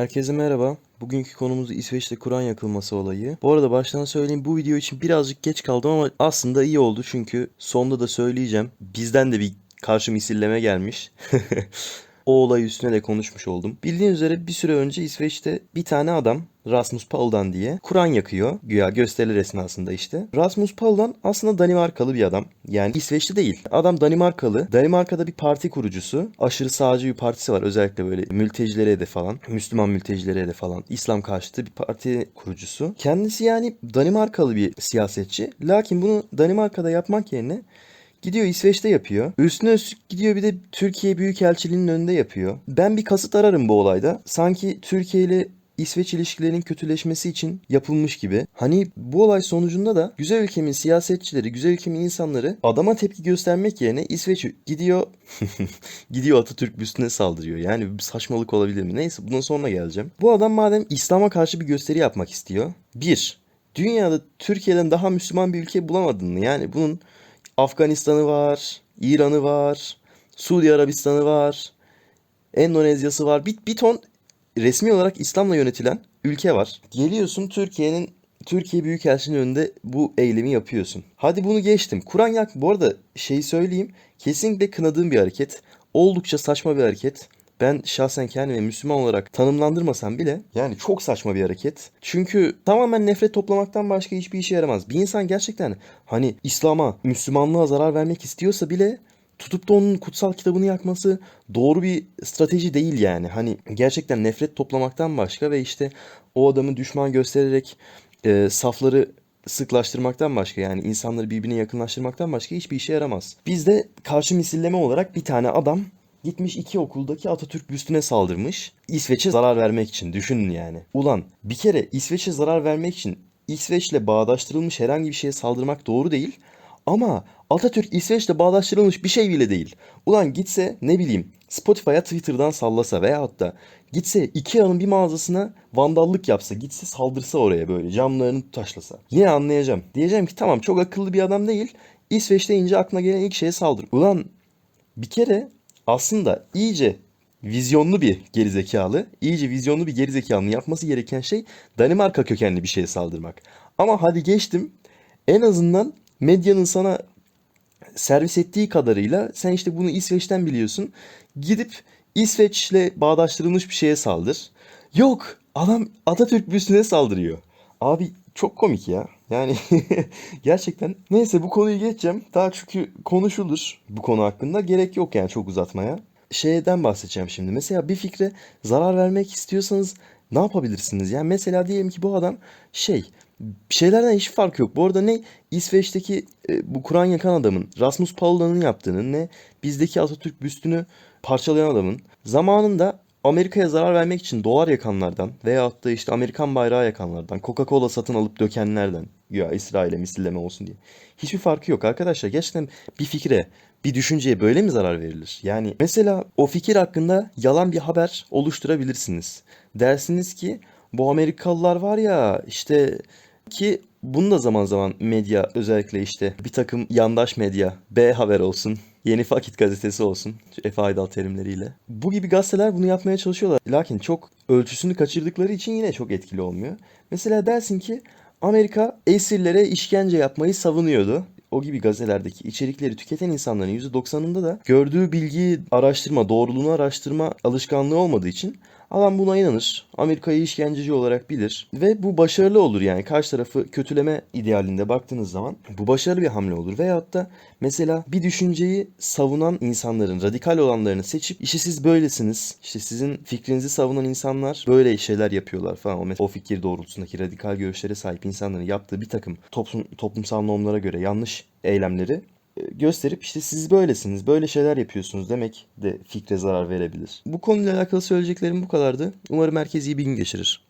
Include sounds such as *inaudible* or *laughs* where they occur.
Herkese merhaba. Bugünkü konumuz İsveç'te Kur'an yakılması olayı. Bu arada baştan söyleyeyim bu video için birazcık geç kaldım ama aslında iyi oldu çünkü sonda da söyleyeceğim. Bizden de bir karşı misilleme gelmiş. *laughs* o olay üstüne de konuşmuş oldum. Bildiğiniz üzere bir süre önce İsveç'te bir tane adam Rasmus Paludan diye Kur'an yakıyor. Güya gösteriler esnasında işte. Rasmus Paludan aslında Danimarkalı bir adam. Yani İsveçli değil. Adam Danimarkalı. Danimarka'da bir parti kurucusu. Aşırı sağcı bir partisi var. Özellikle böyle mültecilere de falan. Müslüman mültecilere de falan. İslam karşıtı bir parti kurucusu. Kendisi yani Danimarkalı bir siyasetçi. Lakin bunu Danimarka'da yapmak yerine Gidiyor İsveç'te yapıyor. Üstüne üstlük gidiyor bir de Türkiye Büyükelçiliğinin önünde yapıyor. Ben bir kasıt ararım bu olayda. Sanki Türkiye ile İsveç ilişkilerinin kötüleşmesi için yapılmış gibi. Hani bu olay sonucunda da güzel ülkemin siyasetçileri, güzel ülkemin insanları adama tepki göstermek yerine İsveç gidiyor *laughs* gidiyor Atatürk büstüne saldırıyor. Yani bir saçmalık olabilir mi? Neyse bundan sonra geleceğim. Bu adam madem İslam'a karşı bir gösteri yapmak istiyor. Bir, dünyada Türkiye'den daha Müslüman bir ülke bulamadın mı? Yani bunun Afganistan'ı var, İran'ı var, Suudi Arabistan'ı var, Endonezya'sı var. Bir, bir ton resmi olarak İslam'la yönetilen ülke var. Geliyorsun Türkiye'nin Türkiye Büyükelçiliğinin önünde bu eylemi yapıyorsun. Hadi bunu geçtim. Kur'an yak bu arada şeyi söyleyeyim. Kesinlikle kınadığım bir hareket. Oldukça saçma bir hareket. Ben şahsen kendimi Müslüman olarak tanımlandırmasam bile yani çok saçma bir hareket. Çünkü tamamen nefret toplamaktan başka hiçbir işe yaramaz. Bir insan gerçekten hani İslam'a, Müslümanlığa zarar vermek istiyorsa bile tutup da onun kutsal kitabını yakması doğru bir strateji değil yani. Hani gerçekten nefret toplamaktan başka ve işte o adamı düşman göstererek e, safları sıklaştırmaktan başka yani insanları birbirine yakınlaştırmaktan başka hiçbir işe yaramaz. Bizde karşı misilleme olarak bir tane adam gitmiş iki okuldaki Atatürk büstüne saldırmış. İsveç'e zarar vermek için düşünün yani. Ulan bir kere İsveç'e zarar vermek için İsveç'le bağdaştırılmış herhangi bir şeye saldırmak doğru değil. Ama Atatürk İsveç'le bağdaştırılmış bir şey bile değil. Ulan gitse ne bileyim Spotify'a Twitter'dan sallasa veyahut da gitse Ikea'nın bir mağazasına vandallık yapsa gitse saldırsa oraya böyle camlarını taşlasa. Yine anlayacağım. Diyeceğim ki tamam çok akıllı bir adam değil. İsveç deyince aklına gelen ilk şeye saldır. Ulan bir kere aslında iyice vizyonlu bir gerizekalı, iyice vizyonlu bir gerizekalının yapması gereken şey Danimarka kökenli bir şeye saldırmak. Ama hadi geçtim. En azından medyanın sana servis ettiği kadarıyla sen işte bunu İsveç'ten biliyorsun. Gidip İsveç'le bağdaştırılmış bir şeye saldır. Yok adam Atatürk büstüne saldırıyor. Abi çok komik ya. Yani *laughs* gerçekten. Neyse bu konuyu geçeceğim. Daha çünkü konuşulur bu konu hakkında. Gerek yok yani çok uzatmaya. Şeyden bahsedeceğim şimdi. Mesela bir fikre zarar vermek istiyorsanız ne yapabilirsiniz? Yani mesela diyelim ki bu adam şey şeylerden hiç fark yok. Bu arada ne İsveç'teki e, bu Kur'an yakan adamın Rasmus Paludan'ın yaptığını ne bizdeki Atatürk büstünü parçalayan adamın zamanında Amerika'ya zarar vermek için dolar yakanlardan veyahut da işte Amerikan bayrağı yakanlardan, Coca-Cola satın alıp dökenlerden ya İsrail'e misilleme olsun diye. Hiçbir farkı yok arkadaşlar. Gerçekten bir fikre, bir düşünceye böyle mi zarar verilir? Yani mesela o fikir hakkında yalan bir haber oluşturabilirsiniz. Dersiniz ki bu Amerikalılar var ya işte ki bunu da zaman zaman medya özellikle işte bir takım yandaş medya B Haber olsun Yeni Vakit gazetesi olsun Efe Aydal terimleriyle. Bu gibi gazeteler bunu yapmaya çalışıyorlar. Lakin çok ölçüsünü kaçırdıkları için yine çok etkili olmuyor. Mesela dersin ki Amerika esirlere işkence yapmayı savunuyordu. O gibi gazetelerdeki içerikleri tüketen insanların %90'ında da gördüğü bilgiyi araştırma, doğruluğunu araştırma alışkanlığı olmadığı için Adam buna inanır. Amerika'yı işkenceci olarak bilir. Ve bu başarılı olur yani. Karşı tarafı kötüleme idealinde baktığınız zaman bu başarılı bir hamle olur. Veyahut da mesela bir düşünceyi savunan insanların, radikal olanlarını seçip işte siz böylesiniz. İşte sizin fikrinizi savunan insanlar böyle şeyler yapıyorlar falan. O, o fikir doğrultusundaki radikal görüşlere sahip insanların yaptığı bir takım toplum, toplumsal normlara göre yanlış eylemleri gösterip işte siz böylesiniz, böyle şeyler yapıyorsunuz demek de fikre zarar verebilir. Bu konuyla alakalı söyleyeceklerim bu kadardı. Umarım herkes iyi bir gün geçirir.